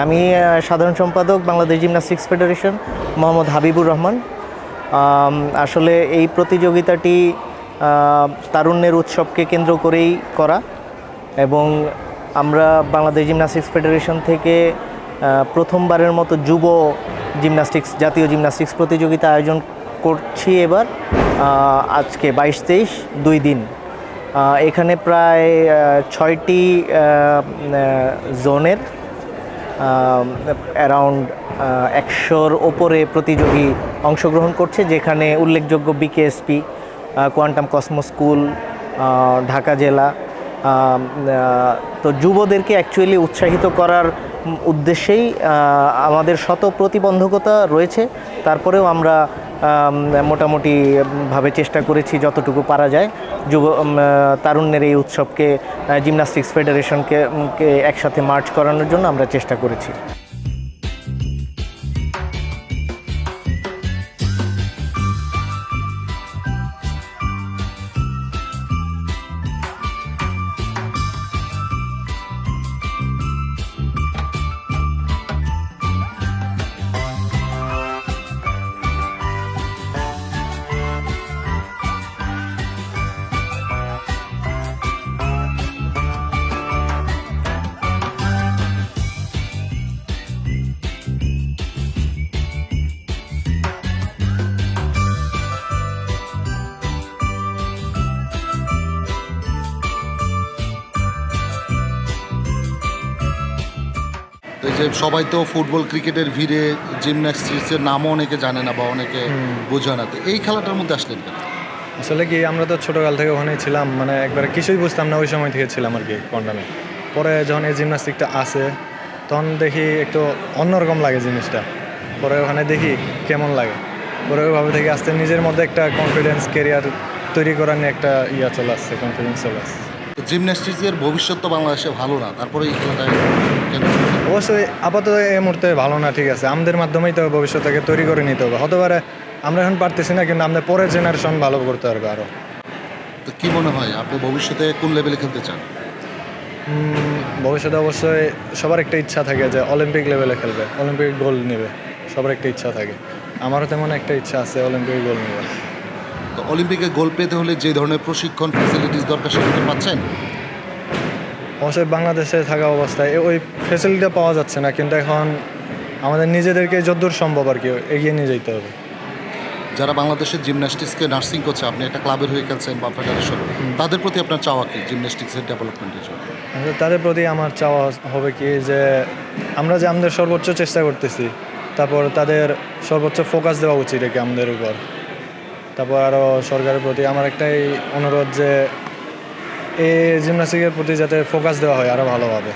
আমি সাধারণ সম্পাদক বাংলাদেশ জিমনাস্টিক্স ফেডারেশন, মোহাম্মদ হাবিবুর রহমান। আসলে এই প্রতিযোগিতাটি তারুণ্যের উৎসবকে কেন্দ্র করেই করা এবং আমরা বাংলাদেশ জিমনাস্টিক্স ফেডারেশন থেকে প্রথমবারের মতো যুব জিমনাস্টিক্স, জাতীয় জিমনাস্টিক্স প্রতিযোগিতা আয়োজন করছি এবার আজকে বাইশ তেইশ, দুই দিন। এখানে প্রায় ছয়টি জোনের অ্যারাউন্ড একশোর ওপরে প্রতিযোগী অংশগ্রহণ করছে, যেখানে উল্লেখযোগ্য BKSP quantum cosmo school Dhaka জেলা। তো যুবদেরকে অ্যাকচুয়ালি উৎসাহিত করার উদ্দেশ্যেই আমাদের শত প্রতিবন্ধকতা রয়েছে। তারপরেও আমরা আম, মোটামুটি ভাবে চেষ্টা করেছি যতটুকু পারা যায়। যুব তারুণ্যের এই উৎসবকে জিমনাস্টিক্স ফেডারেশনকে একসাথে মার্চ করানোর জন্য আমরা চেষ্টা করেছি। এই যে সবাই তো ফুটবল ক্রিকেটের ভিড়ে জিমন্যাস্টিক্সের নামও অনেকে জানে না বা অনেকে বোঝে না। তো এই খেলাটার মধ্যে আসলেন কেন? আসলে কি আমরা তো ছোটোকাল থেকে ওখানেই ছিলাম মানে একবারে কিছুই বুঝতাম না ওই সময় থেকে ছিলাম আর কি কন্ডামে পরে যখন এই জিমন্যাস্টিকটা আসে তখন দেখি একটু অন্যরকম লাগে জিনিসটা। পরে ওখানে দেখি কেমন লাগে। পরে ওইভাবে থেকে আসতে নিজের মধ্যে একটা কনফিডেন্স কেরিয়ার তৈরি করার নিয়ে একটা ইয়া চলে আসছে কনফিডেন্স চলে আসছে। জিমন্যাস্টিক্সের ভবিষ্যৎ তো বাংলাদেশে ভালো না তারপরে এই খেলাটা অবশ্যই আপাতত এই মুহূর্তে ভালো না ঠিক আছে। আমাদের মাধ্যমেই তো ভবিষ্যৎটাকে তৈরি করে নিতে হবে। হতে পারে আমরা এখন পারতেছি না কিন্তু আমাদের পরের জেনারেশন ভালো করতে পারবে আরও তো কি মনে হয় আপনি ভবিষ্যতে কোন লেভেলে খেলতে চান? ভবিষ্যতে অবশ্যই সবার একটা ইচ্ছা থাকে যে অলিম্পিক লেভেলে খেলবে অলিম্পিক গোল্ড নেবে। সবার একটা ইচ্ছা থাকে। আমারও তেমন একটা ইচ্ছা আছে অলিম্পিক গোল্ড নেবে তো অলিম্পিকে গোল পেতে হলে যে ধরনের প্রশিক্ষণ ফ্যাসিলিটিস দরকার সেগুলো পাচ্ছেন? অবশ্যই বাংলাদেশে থাকা অবস্থায় ওই ফেসিলিটিটা পাওয়া যাচ্ছে না কিন্তু এখন আমাদের নিজেদেরকে যতদূর সম্ভব আর কি এগিয়ে নিয়ে যেতে হবে। যারা বাংলাদেশের জিমন্যাস্টিক্সকে নার্সিং করছে আপনি একটা ক্লাবের হয়ে খেলছেন বা ফেডারেশন তাদের প্রতি আপনার চাওয়া কি জিমন্যাস্টিক্সের ডেভেলপমেন্টের জন্য? তাদের প্রতি আমার চাওয়া হবে কি যে আমরা যে আমাদের সর্বোচ্চ চেষ্টা করতেছি তারপর তাদের সর্বোচ্চ ফোকাস দেওয়া উচিত আর কি আমাদের উপর। তারপর আরও সরকারের প্রতি আমার একটাই অনুরোধ যে এই জিমনাস্টিকের প্রতি যাতে ফোকাস দেওয়া হয় আরও ভালোভাবে।